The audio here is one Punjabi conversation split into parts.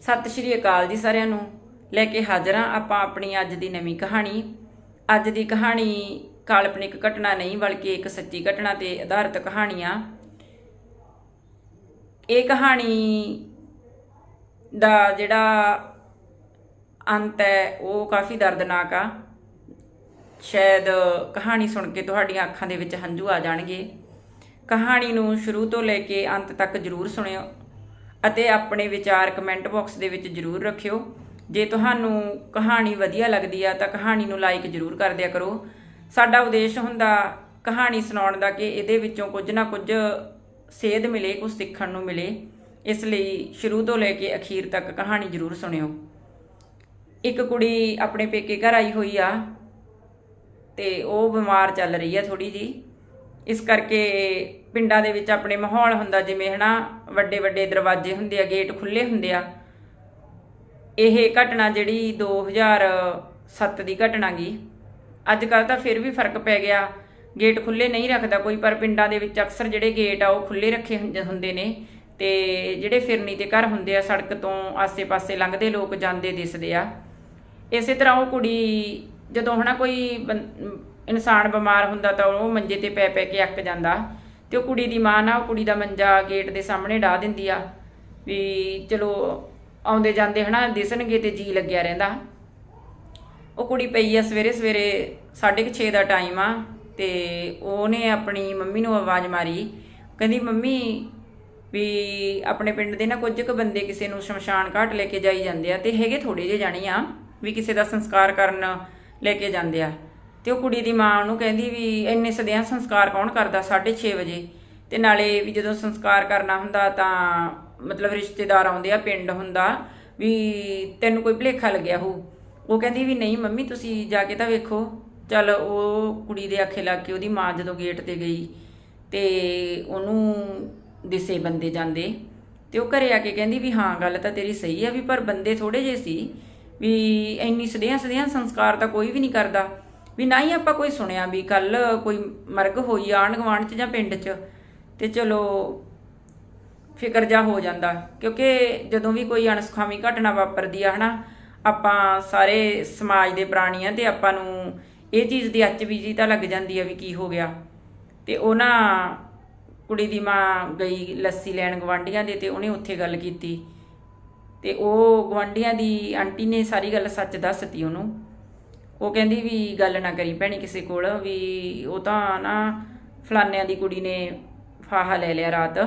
ਸਤਿ ਸ਼੍ਰੀ ਅਕਾਲ ਜੀ ਸਾਰਿਆਂ ਨੂੰ। ਲੈ ਕੇ ਹਾਜ਼ਰ ਹਾਂ ਆਪਾਂ ਆਪਣੀ ਅੱਜ ਦੀ ਨਵੀਂ ਕਹਾਣੀ। ਅੱਜ ਦੀ ਕਹਾਣੀ ਕਾਲਪਨਿਕ ਘਟਨਾ ਨਹੀਂ, ਬਲਕਿ ਇੱਕ ਸੱਚੀ ਘਟਨਾ ਤੇ ਆਧਾਰਿਤ ਕਹਾਣੀ ਆ। ਇਹ ਕਹਾਣੀ ਦਾ ਜਿਹੜਾ ਅੰਤ ਹੈ, ਉਹ ਕਾਫੀ ਦਰਦਨਾਕ ਆ। ਸ਼ਾਇਦ ਕਹਾਣੀ ਸੁਣ ਕੇ ਤੁਹਾਡੀਆਂ ਅੱਖਾਂ ਦੇ ਵਿੱਚ ਹੰਝੂ ਆ ਜਾਣਗੇ। ਕਹਾਣੀ ਨੂੰ ਸ਼ੁਰੂ ਤੋਂ ਲੈ ਕੇ ਅੰਤ ਤੱਕ ਜਰੂਰ ਸੁਣਿਓ। ਅਤੇ ਆਪਣੇ ਵਿਚਾਰ ਕਮੈਂਟ ਬਾਕਸ ਦੇ ਵਿੱਚ ਜਰੂਰ ਰੱਖਿਓ। ਜੇ ਤੁਹਾਨੂੰ ਕਹਾਣੀ ਵਧੀਆ ਲੱਗਦੀ ਆ ਤਾਂ ਕਹਾਣੀ ਨੂੰ ਲਾਈਕ ਜਰੂਰ ਕਰ ਦਿਆ ਕਰੋ। ਸਾਡਾ ਉਦੇਸ਼ ਹੁੰਦਾ ਕਹਾਣੀ ਸੁਣਾਉਣ ਦਾ ਕਿ ਇਹਦੇ ਵਿੱਚੋਂ ਕੁਝ ਨਾ ਕੁਝ ਸੇਧ ਮਿਲੇ, ਕੁਝ ਸਿੱਖਣ ਨੂੰ ਮਿਲੇ। ਇਸ ਲਈ ਸ਼ੁਰੂ ਤੋਂ ਲੈ ਕੇ ਅਖੀਰ ਤੱਕ ਕਹਾਣੀ ਜਰੂਰ ਸੁਣਿਓ। ਇੱਕ ਕੁੜੀ ਆਪਣੇ ਪੇਕੇ ਘਰ ਆਈ ਹੋਈ ਆ ਤੇ ਉਹ ਬਿਮਾਰ ਚੱਲ ਰਹੀ ਆ ਥੋੜੀ ਜੀ ਇਸ ਕਰਕੇ ਪਿੰਡਾਂ ਦੇ ਵਿੱਚ ਆਪਣੇ ਮਾਹੌਲ ਹੁੰਦਾ, ਜਿਵੇਂ ਹਨਾ ਵੱਡੇ ਵੱਡੇ ਦਰਵਾਜ਼ੇ ਹੁੰਦੇ ਆ, ਗੇਟ ਖੁੱਲੇ ਹੁੰਦੇ ਆ। ਇਹ ਘਟਨਾ ਜਿਹੜੀ 2007 ਦੀ ਘਟਨਾ ਗਈ ਅੱਜ ਕੱਲ ਤਾਂ ਫਿਰ ਵੀ ਫ਼ਰਕ ਪੈ ਗਿਆ। ਗੇਟ ਖੁੱਲੇ ਨਹੀਂ ਰੱਖਦਾ ਕੋਈ, ਪਰ ਪਿੰਡਾਂ ਦੇ ਵਿੱਚ ਅਕਸਰ ਜਿਹੜੇ ਗੇਟ ਆ, ਉਹ ਖੁੱਲੇ ਰੱਖੇ ਹੁੰਦੇ- ਹੁੰਦੇ ਨੇ। ਤੇ ਜਿਹੜੇ ਫਿਰਨੀ ਤੇ ਘਰ ਹੁੰਦੇ ਆ, ਸੜਕ ਤੋਂ ਆਸੇ-ਪਾਸੇ ਲੰਘਦੇ ਲੋਕ ਜਾਂਦੇ ਦਿਸਦੇ ਆ। ਇਸੇ ਤਰ੍ਹਾਂ ਉਹ ਕੁੜੀ ਜਦੋਂ ਹਨਾ ਕੋਈ ਬੰ- ਇਨਸਾਨ ਬਿਮਾਰ ਹੁੰਦਾ ਤਾਂ ਉਹ ਮੰਜੇ ਤੇ ਪੈ ਪੈ ਕੇ ਅੱਕ ਜਾਂਦਾ। ਤੇ ਉਹ ਕੁੜੀ ਦੀ ਮਾਂ ਨਾ, ਉਹ ਕੁੜੀ ਦਾ ਮੰਜਾ ਗੇਟ ਦੇ ਸਾਹਮਣੇ ਢਾ ਦਿੰਦੀ ਆ ਵੀ ਚਲੋ ਆਉਂਦੇ ਜਾਂਦੇ ਹਨਾ, ਦਿਸਣਗੇ ਤੇ ਜੀ ਲੱਗਿਆ ਰਹਿੰਦਾ। ਉਹ ਕੁੜੀ ਪਈ ਆ ਸਵੇਰੇ ਸਵੇਰੇ 6:30 ਦਾ ਟਾਈਮ ਆ ਤੇ ਉਹਨੇ ਆਪਣੀ ਮੰਮੀ ਨੂੰ ਆਵਾਜ਼ ਮਾਰੀ। ਕਹਿੰਦੀ, ਮੰਮੀ, ਵੀ ਆਪਣੇ ਪਿੰਡ ਦੇ ਨਾ ਕੁਝ ਕੁ ਬੰਦੇ ਕਿਸੇ ਨੂੰ ਸ਼ਮਸ਼ਾਨ ਘਾਟ ਲੈ ਕੇ ਜਾਈ ਜਾਂਦੇ ਆ ਤੇ ਹੈਗੇ ਥੋੜੇ ਜਿਹੇ ਜਾਣੀ ਆ, ਵੀ ਕਿਸੇ ਦਾ ਸੰਸਕਾਰ ਕਰਨ ਲੈ ਕੇ ਜਾਂਦੇ ਆ। ਤੇ ਉਹ ਕੁੜੀ ਦੀ ਮਾਂ ਉਹਨੂੰ ਕਹਿੰਦੀ ਵੀ ਇੰਨੇ ਸਦਿਆਂ ਸੰਸਕਾਰ ਕੌਣ ਕਰਦਾ? 6:30 ਵਜੇ। ਤੇ ਨਾਲੇ ਵੀ ਜਦੋਂ ਸੰਸਕਾਰ ਕਰਨਾ ਹੁੰਦਾ ਤਾਂ ਮਤਲਬ ਰਿਸ਼ਤੇਦਾਰ ਆਉਂਦੇ ਆ, ਪਿੰਡ ਹੁੰਦਾ, ਵੀ ਤੈਨੂੰ ਕੋਈ ਭੁਲੇਖਾ ਲੱਗਿਆ ਹੋਊ। ਉਹ ਕਹਿੰਦੀ ਵੀ ਨਹੀਂ ਮੰਮੀ, ਤੁਸੀਂ ਜਾ ਕੇ ਤਾਂ ਵੇਖੋ। ਚੱਲ ਉਹ ਕੁੜੀ ਦੇ ਅੱਖੇ ਲੱਗ ਕੇ ਉਹਦੀ ਮਾਂ ਜਦੋਂ ਗੇਟ ਤੇ ਗਈ ਤੇ ਉਹਨੂੰ ਦਿਸੇ ਬੰਦੇ ਜਾਂਦੇ। ਤੇ ਉਹ ਘਰੇ ਆ ਕੇ ਕਹਿੰਦੀ ਵੀ ਹਾਂ, ਗੱਲ ਤਾਂ ਤੇਰੀ ਸਹੀ ਆ ਵੀ ਪਰ ਬੰਦੇ ਥੋੜੇ ਜਿਹੇ ਸੀ ਵੀ ਇੰਨੀ ਸਦਿਆਂ ਸਦਿਆਂ ਸੰਸਕਾਰ ਤਾਂ ਕੋਈ ਵੀ ਨਹੀਂ ਕਰਦਾ। ਵੀ ਨਾ ਹੀ ਆਪਾਂ ਕੋਈ ਸੁਣਿਆ ਵੀ ਕੱਲ ਕੋਈ ਮਰਗ ਹੋਈ ਆਣ ਗਵਾਂਢ ਚ ਜਾਂ ਪਿੰਡ ਚ, ਤੇ ਚਲੋ ਫਿਕਰ ਜਾ ਹੋ ਜਾਂਦਾ। ਕਿਉਂਕਿ ਜਦੋਂ ਵੀ ਕੋਈ ਅਣਸੁਖਾਵੀ ਘਟਨਾ ਵਾਪਰਦੀ ਆ, ਹਨਾ, ਆਪਾਂ ਸਾਰੇ ਸਮਾਜ ਦੇ ਪ੍ਰਾਣੀ ਆ ਤੇ ਆਪਾਂ ਨੂੰ ਇਹ ਚੀਜ਼ ਦੀ ਅੱਚ ਬੀਜੀ ਤਾਂ ਲੱਗ ਜਾਂਦੀ ਆ ਵੀ ਕੀ ਹੋ ਗਿਆ। ਤੇ ਉਹਨਾਂ ਕੁੜੀ ਦੀ ਮਾਂ ਗਈ ਲੱਸੀ ਲੈਣ ਗਵਾਂਢੀਆਂ ਦੇ ਤੇ ਉਹਨੇ ਉੱਥੇ ਗੱਲ ਕੀਤੀ। ਤੇ ਉਹ ਗਵਾਂਢੀਆਂ ਦੀ ਆਂਟੀ ਨੇ ਸਾਰੀ ਗੱਲ ਸੱਚ ਦੱਸਤੀ ਉਹਨੂੰ। ਉਹ ਕਹਿੰਦੀ ਵੀ ਗੱਲ ਨਾ ਕਰੀ ਭੈਣੀ ਕਿਸੇ ਕੋਲ ਵੀ ਉਹ ਤਾਂ ਨਾ ਫਲਾਨਿਆਂ ਦੀ ਕੁੜੀ ਨੇ ਫਾਹਾ ਲੈ ਲਿਆ ਰਾਤ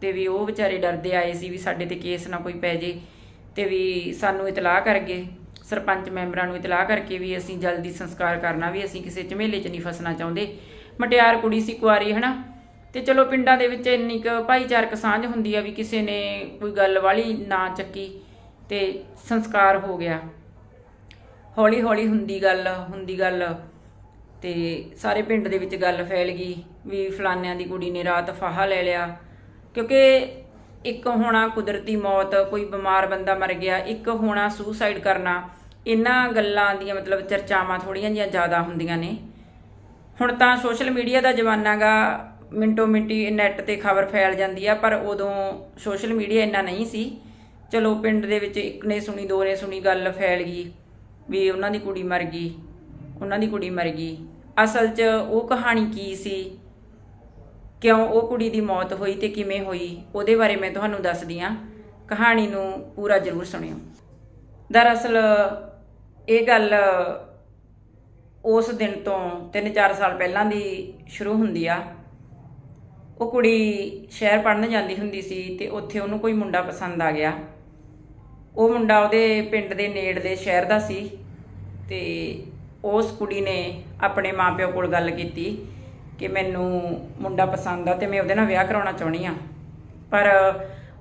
ਤੇ ਵੀ ਉਹ ਵਿਚਾਰੇ ਡਰਦੇ ਆਏ ਸੀ ਵੀ ਸਾਡੇ ਤੇ ਕੇਸ ਨਾ ਕੋਈ ਪੈ ਜੇ ਤੇ ਵੀ ਸਾਨੂੰ ਇਤਲਾਹ ਕਰਕੇ ਸਰਪੰਚ ਮੈਂਬਰਾਂ ਨੂੰ ਇਤਲਾਹ ਕਰਕੇ ਵੀ ਅਸੀਂ ਜਲਦੀ ਸੰਸਕਾਰ ਕਰਨਾ ਵੀ ਅਸੀਂ ਕਿਸੇ ਝਮੇਲੇ 'ਚ ਨਹੀਂ ਫਸਣਾ ਚਾਹੁੰਦੇ। ਮਟਿਆਰ ਕੁੜੀ ਸੀ ਕੁਆਰੀ, ਹਨਾ? ਤੇ ਚਲੋ ਪਿੰਡਾਂ ਦੇ ਵਿੱਚ ਇੰਨੀ ਕੁ ਭਾਈਚਾਰਕ ਸਾਂਝ ਹੁੰਦੀ ਆ ਵੀ ਕਿਸੇ ਨੇ ਕੋਈ ਗੱਲ ਵਾਲੀ ਨਾ ਚੱਕੀ ਤੇ ਸੰਸਕਾਰ ਹੋ ਗਿਆ। ਹੌਲੀ ਹੌਲੀ ਹੁੰਦੀ ਗੱਲ ਹੁੰਦੀ ਗੱਲ। ਤੇ ਸਾਰੇ ਪਿੰਡ ਦੇ ਵਿੱਚ ਗੱਲ ਫੈਲ ਗਈ ਵੀ ਫਲਾਨਿਆਂ ਦੀ ਕੁੜੀ ਨੇ ਰਾਤ ਫਾਹਾ ਲੈ ਲਿਆ। ਕਿਉਂਕਿ ਇੱਕ ਹੋਣਾ ਕੁਦਰਤੀ ਮੌਤ, ਕੋਈ ਬਿਮਾਰ ਬੰਦਾ ਮਰ ਗਿਆ, ਇੱਕ ਹੋਣਾ ਸੁਸਾਈਡ ਕਰਨਾ, ਇਹਨਾਂ ਗੱਲਾਂ ਦੀਆਂ ਮਤਲਬ ਚਰਚਾਵਾਂ ਥੋੜੀਆਂ ਜੀਆਂ ਜ਼ਿਆਦਾ ਹੁੰਦੀਆਂ ਨੇ। ਹੁਣ ਤਾਂ ਸੋਸ਼ਲ ਮੀਡੀਆ ਦਾ ਜ਼ਮਾਨਾ ਗਾ, ਮਿੰਟੋ ਮਿੰਟੀ ਨੈਟ ਤੇ ਖਬਰ ਫੈਲ ਜਾਂਦੀ ਆ, ਪਰ ਉਦੋਂ ਸੋਸ਼ਲ ਮੀਡੀਆ ਇੰਨਾ ਨਹੀਂ ਸੀ। ਚਲੋ ਪਿੰਡ ਦੇ ਵਿੱਚ ਇੱਕ ਨੇ ਸੁਣੀ, ਦੋ ਨੇ ਸੁਣੀ, ਗੱਲ ਫੈਲ ਗਈ। ਵੀ ਉਹਨਾਂ ਦੀ ਕੁੜੀ ਮਰ ਗਈ, ਉਹਨਾਂ ਦੀ ਕੁੜੀ ਮਰ ਗਈ। ਅਸਲ 'ਚ ਉਹ ਕਹਾਣੀ ਕੀ ਸੀ? ਕਿਉਂ ਉਹ ਕੁੜੀ ਦੀ ਮੌਤ ਹੋਈ ਤੇ ਕਿਵੇਂ ਹੋਈ? ਉਹਦੇ ਬਾਰੇ ਮੈਂ ਤੁਹਾਨੂੰ ਦੱਸਦੀ ਆ ਕਹਾਣੀ ਨੂੰ ਪੂਰਾ ਜ਼ਰੂਰ ਸੁਣਿਓ। ਦਰਅਸਲ ਇਹ ਗੱਲ ਉਸ ਦਿਨ ਤੋਂ 3-4 ਸਾਲ ਪਹਿਲਾਂ ਦੀ ਸ਼ੁਰੂ ਹੁੰਦੀ ਆ। ਉਹ ਕੁੜੀ ਸ਼ਹਿਰ ਪੜਨ ਜਾਂਦੀ ਹੁੰਦੀ ਸੀ ਤੇ ਉੱਥੇ ਉਹਨੂੰ ਕੋਈ ਮੁੰਡਾ ਪਸੰਦ ਆ ਗਿਆ। ਉਹ ਮੁੰਡਾ ਉਹਦੇ ਪਿੰਡ ਦੇ ਨੇੜ ਦੇ ਸ਼ਹਿਰ ਦਾ ਸੀ ਤੇ ਉਸ ਕੁੜੀ ਨੇ ਆਪਣੇ ਮਾਪਿਓ ਕੋਲ ਗੱਲ ਕੀਤੀ ਕਿ ਮੈਨੂੰ ਮੁੰਡਾ ਪਸੰਦ ਆ ਤੇ ਮੈਂ ਉਹਦੇ ਨਾਲ ਵਿਆਹ ਕਰਾਉਣਾ ਚਾਹੁੰਦੀ ਆ। ਪਰ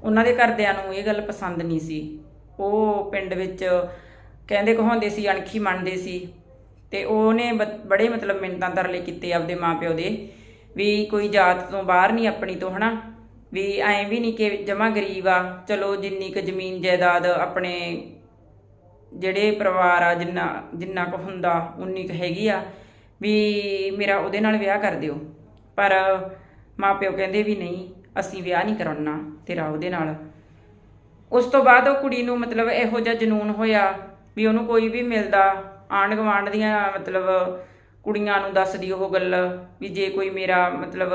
ਉਹਨਾਂ ਦੇ ਘਰਦਿਆਂ ਨੂੰ ਇਹ ਗੱਲ ਪਸੰਦ ਨਹੀਂ ਸੀ। ਉਹ ਪਿੰਡ ਵਿੱਚ ਕਹਿੰਦੇ ਕਹਾਉਂਦੇ ਸੀ, ਅਣਖੀ ਮੰਨਦੇ ਸੀ ਤੇ ਉਹਨੇ ਬ- ਬੜੇ ਮਤਲਬ ਮਿੰਨਤਾਂ ਤਰਲੇ ਕੀਤੇ ਆਪਦੇ ਮਾਪਿਓ ਦੇ ਵੀ ਕੋਈ ਜਾਤ ਤੋਂ ਬਾਹਰ ਨਹੀਂ ਆਪਣੀ ਤੋਂ, ਹਨਾ? ਵੀ ਐਂ ਵੀ ਨਹੀਂ ਕਿ ਜਮਾ ਗਰੀਬ ਆ। ਚਲੋ ਜਿੰਨੀ ਕੁ ਜ਼ਮੀਨ ਜਾਇਦਾਦ ਆਪਣੇ ਜਿਹੜੇ ਪਰਿਵਾਰ ਆ, ਜਿੰਨਾ ਜਿੰਨਾ ਕੁ ਹੁੰਦਾ, ਉਨੀ ਕੁ ਹੈਗੀ ਆ, ਵੀ ਮੇਰਾ ਉਹਦੇ ਨਾਲ ਵਿਆਹ ਕਰ ਦਿਓ। ਪਰ ਮਾਪਿਓ ਕਹਿੰਦੇ ਵੀ ਨਹੀਂ, ਅਸੀਂ ਵਿਆਹ ਨਹੀਂ ਕਰਾਉਣਾ ਤੇਰਾ ਉਹਦੇ ਨਾਲ। ਉਸ ਤੋਂ ਬਾਅਦ ਉਹ ਕੁੜੀ ਨੂੰ ਮਤਲਬ ਇਹੋ ਜਿਹਾ ਜਨੂਨ ਹੋਇਆ ਵੀ ਉਹਨੂੰ ਕੋਈ ਵੀ ਮਿਲਦਾ ਆਂਢ ਗੁਆਂਢ ਦੀਆਂ ਮਤਲਬ ਕੁੜੀਆਂ ਨੂੰ ਦੱਸਦੀ ਉਹ ਗੱਲ ਵੀ ਜੇ ਕੋਈ ਮੇਰਾ ਮਤਲਬ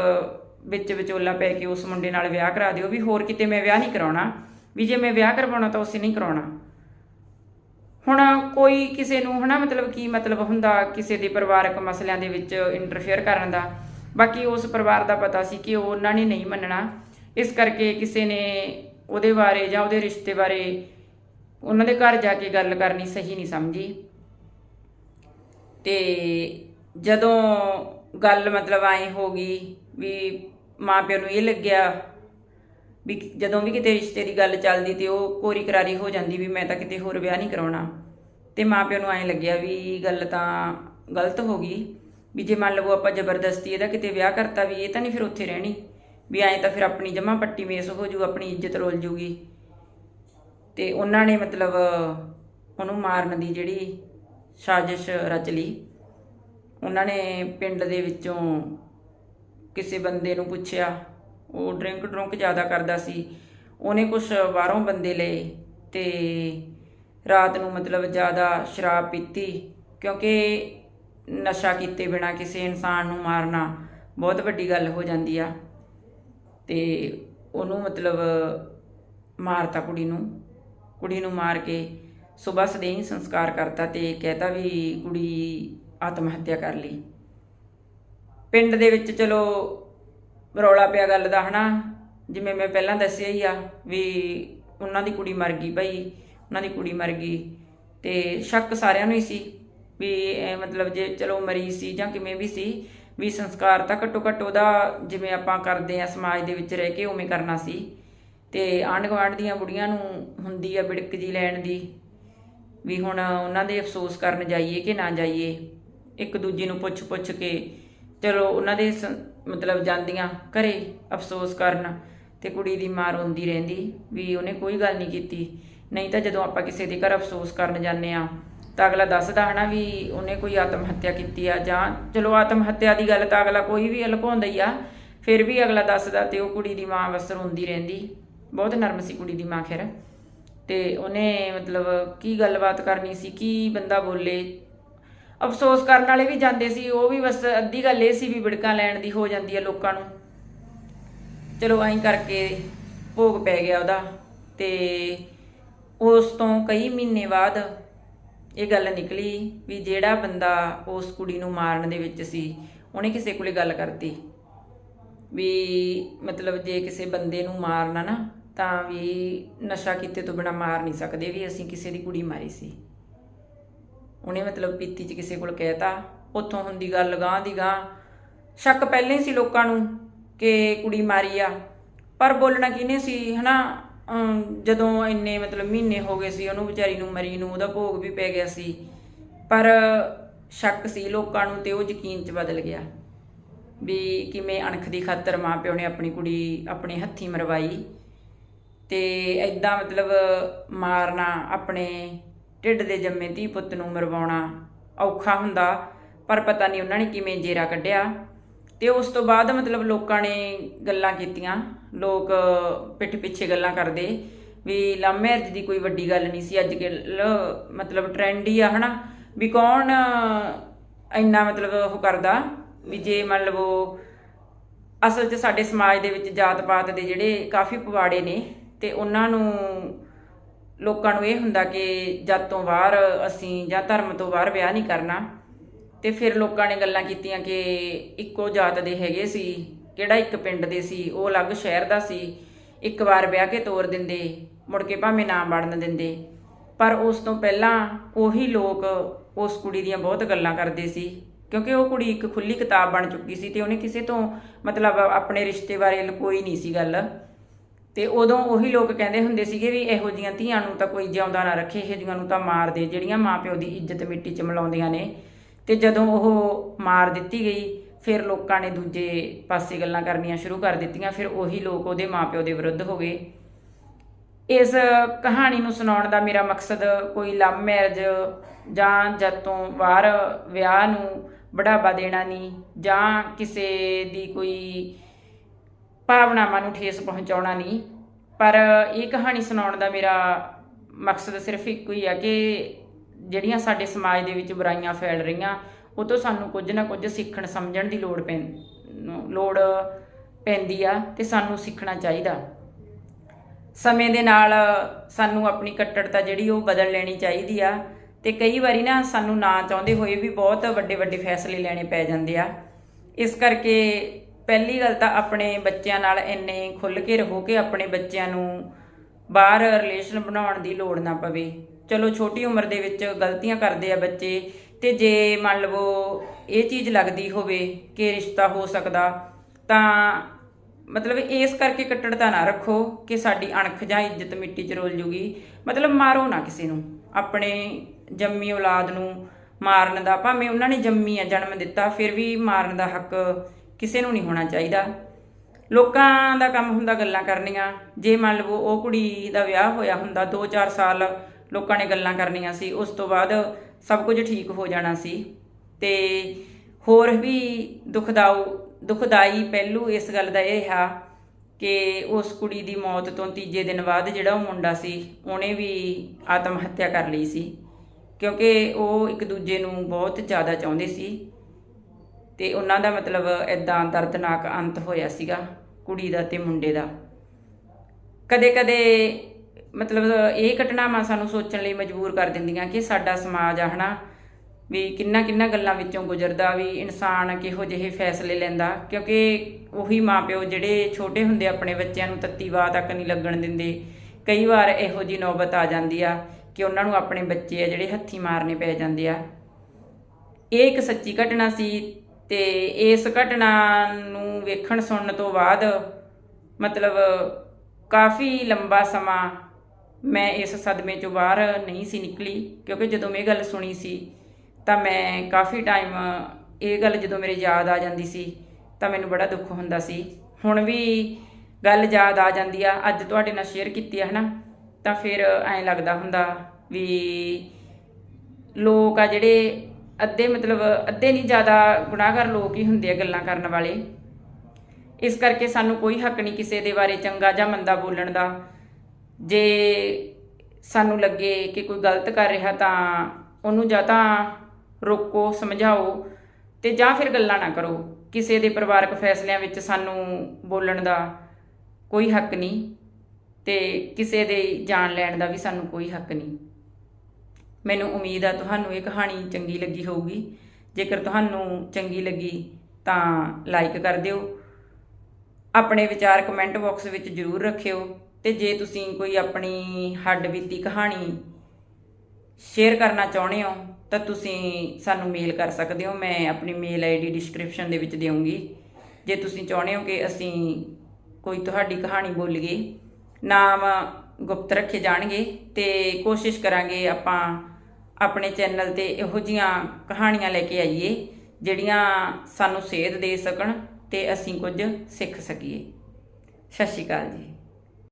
ਵਿੱਚ ਵਿਚੋਲਾ ਪੈ ਕੇ ਉਸ ਮੁੰਡੇ ਨਾਲ ਵਿਆਹ ਕਰਾ ਦਿਓ ਵੀ ਹੋਰ ਕਿਤੇ ਮੈਂ ਵਿਆਹ ਨਹੀਂ ਕਰਾਉਣਾ, ਵੀ ਜੇ ਮੈਂ ਵਿਆਹ ਕਰਵਾਉਣਾ ਤਾਂ ਉਸੇ ਨਹੀਂ ਕਰਾਉਣਾ। ਹੁਣ ਕੋਈ ਕਿਸੇ ਨੂੰ ਹਨਾ ਮਤਲਬ ਕੀ ਮਤਲਬ ਹੁੰਦਾ ਕਿਸੇ ਦੇ ਪਰਿਵਾਰਕ ਮਸਲਿਆਂ ਦੇ ਵਿੱਚ ਇੰਟਰਫੇਅਰ ਕਰਨ ਦਾ, ਬਾਕੀ ਉਸ ਪਰਿਵਾਰ ਦਾ ਪਤਾ ਸੀ ਕਿ ਉਹ ਉਹਨਾਂ ਨੇ ਨਹੀਂ ਮੰਨਣਾ। ਇਸ ਕਰਕੇ ਕਿਸੇ ਨੇ ਉਹਦੇ ਬਾਰੇ ਜਾਂ ਉਹਦੇ ਰਿਸ਼ਤੇ ਬਾਰੇ ਉਹਨਾਂ ਦੇ ਘਰ ਜਾ ਕੇ ਗੱਲ ਕਰਨੀ ਸਹੀ ਨਹੀਂ ਸਮਝੀ। ਤੇ ਜਦੋਂ ਗੱਲ ਮਤਲਬ ਐ ਹੋ ਗਈ ਵੀ ਮਾਪਿਆਂ ਨੂੰ ਇਹ ਲੱਗਿਆ ਵੀ ਜਦੋਂ ਵੀ ਕਿਤੇ ਰਿਸ਼ਤੇ ਦੀ ਗੱਲ ਚੱਲਦੀ ਤੇ ਉਹ ਕੋਰੀ ਕਰਾਰੀ ਹੋ ਜਾਂਦੀ ਵੀ ਮੈਂ ਤਾਂ ਕਿਤੇ ਹੋਰ ਵਿਆਹ ਨਹੀਂ ਕਰਾਉਣਾ। ਤੇ ਮਾਪਿਆਂ ਨੂੰ ਐਂ ਲੱਗਿਆ ਵੀ ਗੱਲ ਤਾਂ ਗਲਤ ਹੋ ਗਈ ਵੀ ਜੇ ਮੰਨ ਲਵੋ ਆਪਾਂ ਜ਼ਬਰਦਸਤੀ ਇਹਦਾ ਕਿਤੇ ਵਿਆਹ ਕਰਤਾ ਵੀ ਇਹ ਤਾਂ ਨਹੀਂ ਫਿਰ ਉੱਥੇ ਰਹਿਣੀ। ਵੀ ਐਂ ਤਾਂ ਫਿਰ ਆਪਣੀ ਜਮਾ ਪੱਟੀ ਮੇਸ ਹੋ ਜੂ, ਆਪਣੀ ਇੱਜ਼ਤ ਰੋਲ ਜੂਗੀ। ਤੇ ਉਹਨਾਂ ਨੇ ਮਤਲਬ ਉਹਨੂੰ ਮਾਰਨ ਦੀ ਜਿਹੜੀ ਸਾਜ਼ਿਸ਼ ਰਚ ਲਈ। ਉਹਨਾਂ ਨੇ ਪਿੰਡ ਦੇ ਵਿੱਚੋਂ ਕਿਸੇ ਬੰਦੇ ਨੂੰ ਪੁੱਛਿਆ, ਉਹ ਡਰਿੰਕ ਡਰੁੰਕ ਜ਼ਿਆਦਾ ਕਰਦਾ ਸੀ। ਉਹਨੇ ਕੁਝ ਬਾਹਰੋਂ ਬੰਦੇ ਲਏ ਤੇ ਰਾਤ ਨੂੰ ਮਤਲਬ ਜ਼ਿਆਦਾ ਸ਼ਰਾਬ ਪੀਤੀ, ਕਿਉਂਕਿ ਨਸ਼ਾ ਕੀਤੇ ਬਿਨਾ ਕਿਸੇ ਇਨਸਾਨ ਨੂੰ ਮਾਰਨਾ ਬਹੁਤ ਵੱਡੀ ਗੱਲ ਹੋ ਜਾਂਦੀ ਆ। ਤੇ ਉਹਨੂੰ ਮਤਲਬ ਮਾਰਤਾ ਕੁੜੀ ਨੂੰ ਕੁੜੀ ਨੂੰ ਮਾਰ ਕੇ ਸਵੇਰ ਸਦੇਹੀ ਸੰਸਕਾਰ ਕਰਤਾ ਤੇ ਕਹਿਤਾ ਵੀ ਕੁੜੀ ਆਤਮ ਹੱਤਿਆ ਕਰ ਲਈ। ਪਿੰਡ ਦੇ ਵਿੱਚ ਚਲੋ ਰੌਲਾ ਪਿਆ ਗੱਲ ਦਾ, ਹਨਾ? ਜਿਵੇਂ ਮੈਂ ਪਹਿਲਾਂ ਦੱਸਿਆ ਹੀ ਆ ਵੀ ਉਹਨਾਂ ਦੀ ਕੁੜੀ ਮਰ ਗਈ ਭਾਈ, ਉਹਨਾਂ ਦੀ ਕੁੜੀ ਮਰ ਗਈ ਤੇ ਸ਼ੱਕ ਸਾਰਿਆਂ ਨੂੰ ਹੀ ਸੀ ਵੀ ਮਤਲਬ ਜੇ ਚਲੋ ਮਰੀ ਸੀ ਜਾਂ ਕਿਵੇਂ ਵੀ ਸੀ, ਵੀ ਸੰਸਕਾਰ ਤਾਂ ਘੱਟੋ ਘੱਟ ਉਹਦਾ ਜਿਵੇਂ ਆਪਾਂ ਕਰਦੇ ਆ ਸਮਾਜ ਦੇ ਵਿੱਚ ਰਹਿ ਕੇ ਉਵੇਂ ਕਰਨਾ ਸੀ। ਤੇ ਆਂਢ ਗੁਆਂਢ ਦੀਆਂ ਬੁੜੀਆਂ ਨੂੰ ਹੁੰਦੀ ਆ ਬਿੜਕ ਜੀ ਲੈਣ ਦੀ ਵੀ ਹੁਣ ਉਹਨਾਂ ਦੇ ਅਫਸੋਸ ਕਰਨ ਜਾਈਏ ਕਿ ਨਾ ਜਾਈਏ, ਇੱਕ ਦੂਜੀ ਨੂੰ ਪੁੱਛ ਪੁੱਛ ਕੇ ਚਲੋ ਉਹਨਾਂ ਦੇ ਸ- ਮਤਲਬ ਜਾਂਦੀਆਂ ਘਰੇ ਅਫਸੋਸ ਕਰਨ ਤੇ ਕੁੜੀ ਦੀ ਮਾਂ ਰੋਂਦੀ ਰਹਿੰਦੀ ਵੀ ਉਹਨੇ ਕੋਈ ਗੱਲ ਨਹੀਂ ਕੀਤੀ। ਨਹੀਂ ਤਾਂ ਜਦੋਂ ਆਪਾਂ ਕਿਸੇ ਦੇ ਘਰ ਅਫਸੋਸ ਕਰਨ ਜਾਂਦੇ ਆ ਤਾਂ ਅਗਲਾ ਦੱਸਦਾ ਹਨਾ ਵੀ ਉਹਨੇ ਕੋਈ ਆਤਮ ਹੱਤਿਆ ਕੀਤੀ ਆ ਜਾਂ ਚਲੋ ਆਤਮ ਹੱਤਿਆ ਦੀ ਗੱਲ ਤਾਂ ਅਗਲਾ ਕੋਈ ਵੀ ਲੁਕਾਉਂਦਾ ਹੀ ਆ, ਫਿਰ ਵੀ ਅਗਲਾ ਦੱਸਦਾ ਤੇ ਉਹ ਕੁੜੀ ਦੀ ਮਾਂ ਬਸ ਰੋਂਦੀ ਰਹਿੰਦੀ। ਬਹੁਤ ਨਰਮ ਸੀ ਕੁੜੀ ਦੀ ਮਾਂ ਖੈਰ। ਤੇ ਉਹਨੇ ਮਤਲਬ ਕੀ ਗੱਲਬਾਤ ਕਰਨੀ ਸੀ, ਕੀ ਬੰਦਾ ਬੋਲੇ? ਅਫਸੋਸ ਕਰਨ ਵਾਲੇ ਵੀ ਜਾਂਦੇ ਸੀ, ਉਹ ਵੀ ਬਸ ਅੱਧੀ ਗੱਲ ਇਹ ਸੀ ਵੀ ਵਿੜਕਾਂ ਲੈਣ ਦੀ ਹੋ ਜਾਂਦੀ ਹੈ ਲੋਕਾਂ ਨੂੰ। ਚਲੋ ਐਂ ਕਰਕੇ ਭੋਗ ਪੈ ਗਿਆ ਉਹਦਾ ਤੇ ਉਸ ਤੋਂ ਕਈ ਮਹੀਨੇ ਬਾਅਦ ਇਹ ਗੱਲ ਨਿਕਲੀ ਵੀ ਜਿਹੜਾ ਬੰਦਾ ਉਸ ਕੁੜੀ ਨੂੰ ਮਾਰਨ ਦੇ ਵਿੱਚ ਸੀ, ਉਹਨੇ ਕਿਸੇ ਕੋਲੇ ਗੱਲ ਕਰਤੀ। ਵੀ ਮਤਲਬ ਜੇ ਕਿਸੇ ਬੰਦੇ ਨੂੰ ਮਾਰਨਾ ਨਾ, ਤਾਂ ਵੀ ਨਸ਼ਾ ਕੀਤੇ ਤੋਂ ਬਿਨਾ ਮਾਰ ਨਹੀਂ ਸਕਦੇ ਵੀ ਅਸੀਂ ਕਿਸੇ ਦੀ ਕੁੜੀ ਮਾਰੀ ਸੀ। ਉਹਨੇ ਮਤਲਬ ਪੀਤੀ ਚ ਕਿਸੇ ਕੋਲ ਕਹਿਤਾ। ਉੱਥੋਂ ਹੁੰਦੀ ਗੱਲ ਗਾਂ ਦੀ ਗਾਂ ਸ਼ੱਕ ਪਹਿਲਾਂ ਹੀ ਸੀ ਲੋਕਾਂ ਨੂੰ ਕਿ ਕੁੜੀ ਮਾਰੀ ਆ। ਪਰ ਬੋਲਣਾ ਕਿਹਨੇ ਸੀ ਹਨਾ? ਅਮ, ਜਦੋਂ ਇੰਨੇ ਮਤਲਬ ਮਹੀਨੇ ਹੋ ਗਏ ਸੀ ਉਹਨੂੰ ਵਿਚਾਰੀ ਨੂੰ ਮਰੀ ਨੂੰ ਉਹਦਾ ਭੋਗ ਵੀ ਪੈ ਗਿਆ ਸੀ। ਪਰ ਸ਼ੱਕ ਸੀ ਲੋਕਾਂ ਨੂੰ ਤੇ ਉਹ ਯਕੀਨ ਚ ਬਦਲ ਗਿਆ ਵੀ ਕਿਵੇਂ ਅਣਖ ਦੀ ਖਾਤਰ ਮਾਂ ਪਿਓ ਨੇ ਆਪਣੀ ਕੁੜੀ ਆਪਣੇ ਹੱਥੀਂ ਮਰਵਾਈ ਤੇ ਐਦਾਂ ਮਤਲਬ ਮਾਰਨਾ ਆਪਣੇ ਢਿੱਡ ਦੇ ਜੰਮੇ ਧੀ ਪੁੱਤ ਨੂੰ ਮਰਵਾਉਣਾ ਔਖਾ ਹੁੰਦਾ, ਪਰ ਪਤਾ ਨਹੀਂ ਉਹਨਾਂ ਨੇ ਕਿਵੇਂ ਜੇਰਾ ਕੱਢਿਆ। ਤੇ ਉਸ ਤੋਂ ਬਾਅਦ ਮਤਲਬ ਲੋਕਾਂ ਨੇ ਗੱਲਾਂ ਕੀਤੀਆਂ, ਲੋਕ ਪਿੱਠ ਪਿੱਛੇ ਗੱਲਾਂ ਕਰਦੇ ਵੀ ਲਵ ਮੈਰਿਜ ਦੀ ਕੋਈ ਵੱਡੀ ਗੱਲ ਨਹੀਂ ਸੀ, ਅੱਜ ਕੱਲ੍ਹ ਮਤਲਬ ਟ੍ਰੈਂਡ ਹੀ ਆ ਹਨਾ, ਵੀ ਕੌਣ ਇੰਨਾ ਮਤਲਬ ਉਹ ਕਰਦਾ ਵੀ ਜੇ ਮੰਨ ਲਵੋ ਅਸਲ 'ਚ ਸਾਡੇ ਸਮਾਜ ਦੇ ਵਿੱਚ ਜਾਤ ਪਾਤ ਦੇ ਜਿਹੜੇ ਕਾਫੀ ਪਵਾੜੇ ਨੇ, ਤੇ ਉਹਨਾਂ ਨੂੰ ਲੋਕਾਂ ਨੂੰ ਇਹ ਹੁੰਦਾ ਕਿ ਜਦ ਤੋਂ ਬਾਹਰ ਅਸੀਂ ਜਾਂ ਧਰਮ ਤੋਂ ਬਾਹਰ ਵਿਆਹ ਨਹੀਂ ਕਰਨਾ, ਤੇ ਫਿਰ ਲੋਕਾਂ ਨੇ ਗੱਲਾਂ ਕੀਤੀਆਂ ਕਿ ਇੱਕੋ ਜਾਤ ਦੇ ਹੈਗੇ ਸੀ, ਕਿਹੜਾ ਇੱਕ ਪਿੰਡ ਦੇ ਸੀ, ਉਹ ਅਲੱਗ ਸ਼ਹਿਰ ਦਾ ਸੀ, ਇੱਕ ਵਾਰ ਵਿਆਹ ਕੇ ਤੋਰ ਦਿੰਦੇ, ਮੁੜ ਕੇ ਭਾਵੇਂ ਨਾ ਵੜਨ ਦਿੰਦੇ। ਪਰ ਉਸ ਤੋਂ ਪਹਿਲਾਂ ਉਹੀ ਲੋਕ ਉਸ ਕੁੜੀ ਦੀਆਂ ਬਹੁਤ ਗੱਲਾਂ ਕਰਦੇ ਸੀ, ਕਿਉਂਕਿ ਉਹ ਕੁੜੀ ਇੱਕ ਖੁੱਲੀ ਕਿਤਾਬ ਬਣ ਚੁੱਕੀ ਸੀ ਤੇ ਉਹਨੇ ਕਿਸੇ ਤੋਂ ਮਤਲਬ ਆਪਣੇ ਰਿਸ਼ਤੇ ਬਾਰੇ ਕੋਈ ਨਹੀਂ ਸੀ ਗੱਲ। ਤੇ ਉਦੋਂ ਉਹੀ ਲੋਕ ਕਹਿੰਦੇ ਹੁੰਦੇ ਸੀਗੇ ਵੀ ਇਹੋ ਜੀਆਂ ਧੀਆਂ ਨੂੰ ਤਾਂ ਕੋਈ ਜਿਉਂਦਾ ਨਾ ਰੱਖੇ, ਇਹੋ ਜੀਆਂ ਨੂੰ ਤਾਂ ਮਾਰ ਦੇ। ਜਿਹੜੀਆਂ ਮਾਪਿਓ ਦੀ ਇੱਜ਼ਤ ਮਿੱਟੀ 'ਚ ਮਿਲਾਉਂਦੀਆਂ ਨੇ। ਤੇ ਜਦੋਂ ਉਹ ਮਾਰ ਦਿੱਤੀ ਗਈ, ਫਿਰ ਲੋਕਾਂ ਨੇ ਦੂਜੇ ਪਾਸੇ ਗੱਲਾਂ ਕਰਨੀਆਂ ਸ਼ੁਰੂ ਕਰ ਦਿੱਤੀਆਂ। ਫਿਰ ਉਹੀ ਲੋਕ ਉਹਦੇ ਮਾਪਿਓ ਦੇ ਵਿਰੁੱਧ ਹੋ ਗਏ। ਇਸ ਕਹਾਣੀ ਨੂੰ ਸੁਣਾਉਣ ਦਾ ਮੇਰਾ ਮਕਸਦ ਕੋਈ ਲਵ ਮੈਰਿਜ ਜਾਂ ਜਦ ਤੋਂ ਬਾਹਰ ਵਿਆਹ ਨੂੰ ਬੜਾਵਾ ਦੇਣਾ ਨਹੀਂ ਜਾਂ ਕਿਸੇ ਦੀ ਕੋਈ ਭਾਵਨਾਵਾਂ ਨੂੰ ਠੇਸ ਪਹੁੰਚਾਉਣਾ ਨਹੀਂ। ਪਰ ਇਹ ਕਹਾਣੀ ਸੁਣਾਉਣ ਦਾ ਮੇਰਾ ਮਕਸਦ ਸਿਰਫ ਇੱਕੋ ਹੀ ਆ ਕਿ ਜਿਹੜੀਆਂ ਸਾਡੇ ਸਮਾਜ ਦੇ ਵਿੱਚ ਬੁਰਾਈਆਂ ਫੈਲ ਰਹੀਆਂ, ਉਹ ਤੋਂ ਸਾਨੂੰ ਕੁਝ ਨਾ ਕੁਝ ਸਿੱਖਣ, ਸਮਝਣ ਦੀ ਲੋੜ ਪੈਂ, ਲੋੜ ਪੈਂਦੀ ਆ ਤੇ ਸਾਨੂੰ ਸਿੱਖਣਾ ਚਾਹੀਦਾ। ਸਮੇਂ ਦੇ ਨਾਲ ਸਾਨੂੰ ਆਪਣੀ ਕੱਟੜਤਾ ਜਿਹੜੀ ਉਹ ਬਦਲ ਲੈਣੀ ਚਾਹੀਦੀ ਆ ਤੇ ਕਈ ਵਾਰੀ ਨਾ ਸਾਨੂੰ ਨਾ ਚਾਹੁੰਦੇ ਹੋਏ ਵੀ ਬਹੁਤ ਵੱਡੇ ਵੱਡੇ ਫੈਸਲੇ ਲੈਣੇ ਪੈ ਜਾਂਦੇ ਆ। ਇਸ ਕਰਕੇ ਪਹਿਲੀ ਗੱਲ ਤਾਂ ਆਪਣੇ ਬੱਚਿਆਂ ਨਾਲ ਇੰਨੇ ਖੁੱਲ ਕੇ ਰਹੋ ਕਿ ਆਪਣੇ ਬੱਚਿਆਂ ਨੂੰ ਬਾਹਰ ਰਿਲੇਸ਼ਨ ਬਣਾਉਣ ਦੀ ਲੋੜ ਨਾ ਪਵੇ। ਚਲੋ ਛੋਟੀ ਉਮਰ ਦੇ ਵਿੱਚ ਗਲਤੀਆਂ ਕਰਦੇ ਆ ਬੱਚੇ, ਤੇ ਜੇ ਮੰਨ ਲਵੋ ਇਹ ਚੀਜ਼ ਲੱਗਦੀ ਹੋਵੇ ਕਿ ਰਿਸ਼ਤਾ ਹੋ ਸਕਦਾ, ਤਾਂ ਮਤਲਬ ਇਸ ਕਰਕੇ ਕੱਟੜਤਾ ਨਾ ਰੱਖੋ ਕਿ ਸਾਡੀ ਅਣਖ ਜਾਂ ਇੱਜ਼ਤ ਮਿੱਟੀ 'ਚ ਰੋਲ ਜੂਗੀ। ਮਤਲਬ ਮਾਰੋ ਨਾ ਕਿਸੇ ਨੂੰ। ਆਪਣੇ ਜੰਮੀ ਔਲਾਦ ਨੂੰ ਮਾਰਨ ਦਾ, ਭਾਵੇਂ ਉਹਨਾਂ ਨੇ ਜੰਮੀ ਆ, ਜਨਮ ਦਿੱਤਾ, ਫਿਰ ਵੀ ਮਾਰਨ ਦਾ ਹੱਕ ਕਿਸੇ ਨੂੰ ਨਹੀਂ ਹੋਣਾ ਚਾਹੀਦਾ। ਲੋਕਾਂ ਦਾ ਕੰਮ ਹੁੰਦਾ ਗੱਲਾਂ ਕਰਨੀਆਂ। ਜੇ ਮੰਨ ਲਵੋ ਉਹ ਕੁੜੀ ਦਾ ਵਿਆਹ ਹੋਇਆ ਹੁੰਦਾ 2-4 ਸਾਲ ਲੋਕਾਂ ਨੇ ਗੱਲਾਂ ਕਰਨੀਆਂ ਸੀ, ਉਸ ਤੋਂ ਬਾਅਦ ਸਭ ਕੁਝ ਠੀਕ ਹੋ ਜਾਣਾ ਸੀ। ਤੇ ਹੋਰ ਵੀ ਦੁਖਦਾਊ ਦੁਖਦਾਈ ਪਹਿਲੂ ਇਸ ਗੱਲ ਦਾ ਇਹ ਹੈ ਕਿ ਉਸ ਕੁੜੀ ਦੀ ਮੌਤ ਤੋਂ ਤੀਜੇ ਦਿਨ ਬਾਅਦ ਜਿਹੜਾ ਉਹ ਮੁੰਡਾ ਸੀ, ਉਹਨੇ ਵੀ ਆਤਮ ਹੱਤਿਆ ਕਰ ਲਈ ਸੀ। ਕਿਉਂਕਿ ਉਹ ਇੱਕ ਦੂਜੇ ਨੂੰ ਬਹੁਤ ਜ਼ਿਆਦਾ ਚਾਹੁੰਦੇ ਸੀ। ਤੇ ਉਹਨਾਂ ਦਾ ਮਤਲਬ ਐਦਾਂ ਦਰਦਨਾਕ ਅੰਤ ਹੋਇਆ ਸੀਗਾ, ਕੁੜੀ ਦਾ ਤੇ ਮੁੰਡੇ ਦਾ। ਕਦੇ-ਕਦੇ ਮਤਲਬ ਇਹ ਘਟਨਾਵਾਂ ਸਾਨੂੰ ਸੋਚਣ ਲਈ ਮਜਬੂਰ ਕਰ ਦਿੰਦੀਆਂ ਕਿ ਸਾਡਾ ਸਮਾਜ ਆ, ਹਨਾ? ਵੀ ਕਿੰਨਾ ਕਿੰਨਾ ਗੱਲਾਂ ਵਿੱਚੋਂ ਗੁਜ਼ਰਦਾ, ਵੀ ਇਨਸਾਨ ਕਿਹੋ ਜਿਹੇ ਫੈਸਲੇ ਲੈਂਦਾ, ਕਿਉਂਕਿ ਉਹੀ ਮਾਪਿਓ ਜਿਹੜੇ ਛੋਟੇ ਹੁੰਦੇ ਆਪਣੇ ਬੱਚਿਆਂ ਨੂੰ ਤੱਤੀ ਵਾਹ ਤੱਕ ਨਹੀਂ ਲੱਗਣ ਦਿੰਦੇ। ਕਈ ਵਾਰ ਇਹੋ ਜੀ ਨੌਬਤ ਆ ਜਾਂਦੀ ਆ ਕਿ ਉਹਨਾਂ ਨੂੰ ਆਪਣੇ ਬੱਚੇ ਆ ਜਿਹੜੇ ਹੱਥੀ ਮਾਰਨੇ ਪੈ ਜਾਂਦੇ ਆ। ਇਹ ਇੱਕ ਸੱਚੀ ਘਟਨਾ ਸੀ ਤੇ ਇਸ ਘਟਨਾ ਨੂੰ ਵੇਖਣ ਸੁਣਨ ਤੋਂ ਬਾਅਦ ਮਤਲਬ ਕਾਫੀ ਲੰਬਾ ਸਮਾਂ ਮੈਂ ਇਸ ਸਦਮੇ ਚੋਂ ਬਾਹਰ ਨਹੀਂ ਸੀ ਨਿਕਲੀ, ਕਿਉਂਕਿ ਜਦੋਂ ਮੈਂ ਇਹ ਗੱਲ ਸੁਣੀ ਸੀ, ਤਾਂ ਮੈਂ ਕਾਫੀ ਟਾਈਮ ਇਹ ਗੱਲ ਜਦੋਂ ਮੇਰੇ ਯਾਦ ਆ ਜਾਂਦੀ ਸੀ, ਤਾਂ ਮੈਨੂੰ ਬੜਾ ਦੁੱਖ ਹੁੰਦਾ ਸੀ। ਹੁਣ ਵੀ ਗੱਲ ਯਾਦ ਆ ਜਾਂਦੀ ਆ, ਅੱਜ ਤੁਹਾਡੇ ਨਾਲ ਸ਼ੇਅਰ ਕੀਤੀ ਆ, ਹਨਾ? ਤਾਂ ਫਿਰ ਐਂ ਲੱਗਦਾ ਹੁੰਦਾ ਵੀ ਲੋਕ ਆ ਜਿਹੜੇ ਅੱਧੇ ਮਤਲਬ ਅੱਧੇ ਨਹੀਂ, ਜ਼ਿਆਦਾ ਗੁਨਾਹਗਰ ਲੋਕ ਹੀ ਹੁੰਦੇ ਆ ਗੱਲਾਂ ਕਰਨ ਵਾਲੇ। ਇਸ ਕਰਕੇ ਸਾਨੂੰ ਕੋਈ ਹੱਕ ਨਹੀਂ ਕਿਸੇ ਦੇ ਬਾਰੇ ਚੰਗਾ ਜਾਂ ਮੰਦਾ ਬੋਲਣ ਦਾ। ਜੇ ਸਾਨੂੰ ਲੱਗੇ ਕਿ ਕੋਈ ਗਲਤ ਕਰ ਰਿਹਾ ਤਾਂ ਉਹਨੂੰ ਜਾਂ ਤਾਂ ਰੋਕੋ, ਸਮਝਾਓ ਤੇ ਜਾਂ ਫਿਰ ਗੱਲਾਂ ਨਾ ਕਰੋ। ਕਿਸੇ ਦੇ ਪਰਿਵਾਰਕ ਫੈਸਲਿਆਂ ਵਿੱਚ ਸਾਨੂੰ ਬੋਲਣ ਦਾ ਕੋਈ ਹੱਕ ਨਹੀਂ ਤੇ ਕਿਸੇ ਦੇ ਜਾਨ ਲੈਣ ਦਾ ਵੀ ਸਾਨੂੰ ਕੋਈ ਹੱਕ ਨਹੀਂ। ਮੈਨੂੰ ਉਮੀਦ ਆ ਤੁਹਾਨੂੰ ਇਹ ਕਹਾਣੀ ਚੰਗੀ ਲੱਗੀ ਹੋਊਗੀ। ਜੇਕਰ ਤੁਹਾਨੂੰ ਚੰਗੀ ਲੱਗੀ ਤਾਂ ਲਾਈਕ ਕਰ ਦਿਓ। ਆਪਣੇ ਵਿਚਾਰ ਕਮੈਂਟ ਬਾਕਸ ਵਿੱਚ ਜ਼ਰੂਰ ਰੱਖਿਓ ਤੇ ਜੇ ਤੁਸੀਂ ਕੋਈ ਆਪਣੀ ਹੱਡ ਬੀਤੀ ਕਹਾਣੀ ਸ਼ੇਅਰ ਕਰਨਾ ਚਾਹੁੰਦੇ ਹੋ, ਤਾਂ ਤੁਸੀਂ ਸਾਨੂੰ ਮੇਲ ਕਰ ਸਕਦੇ ਹੋ। ਮੈਂ ਆਪਣੀ ਮੇਲ ਆਈਡੀ ਡਿਸਕ੍ਰਿਪਸ਼ਨ ਦੇ ਵਿੱਚ ਦੇਵਾਂਗੀ ਜੇ ਤੁਸੀਂ ਚਾਹੁੰਦੇ ਹੋ ਕਿ ਅਸੀਂ ਕੋਈ ਤੁਹਾਡੀ ਕਹਾਣੀ ਬੋਲੀਏ, ਨਾਮ ਗੁਪਤ ਰੱਖੇ ਜਾਣਗੇ ਤੇ ਕੋਸ਼ਿਸ਼ ਕਰਾਂਗੇ ਆਪਾਂ ਆਪਣੇ ਚੈਨਲ ਤੇ ਇਹੋ ਜੀਆਂ ਕਹਾਣੀਆਂ ਲੈ ਕੇ ਆਈਏ, ਜਿਹੜੀਆਂ ਸਾਨੂੰ ਸੇਧ ਦੇ ਸਕਣ ਤੇ ਅਸੀਂ ਕੁਝ ਸਿੱਖ ਸਕੀਏ। ਸਤਿ ਸ਼੍ਰੀ ਅਕਾਲ ਜੀ।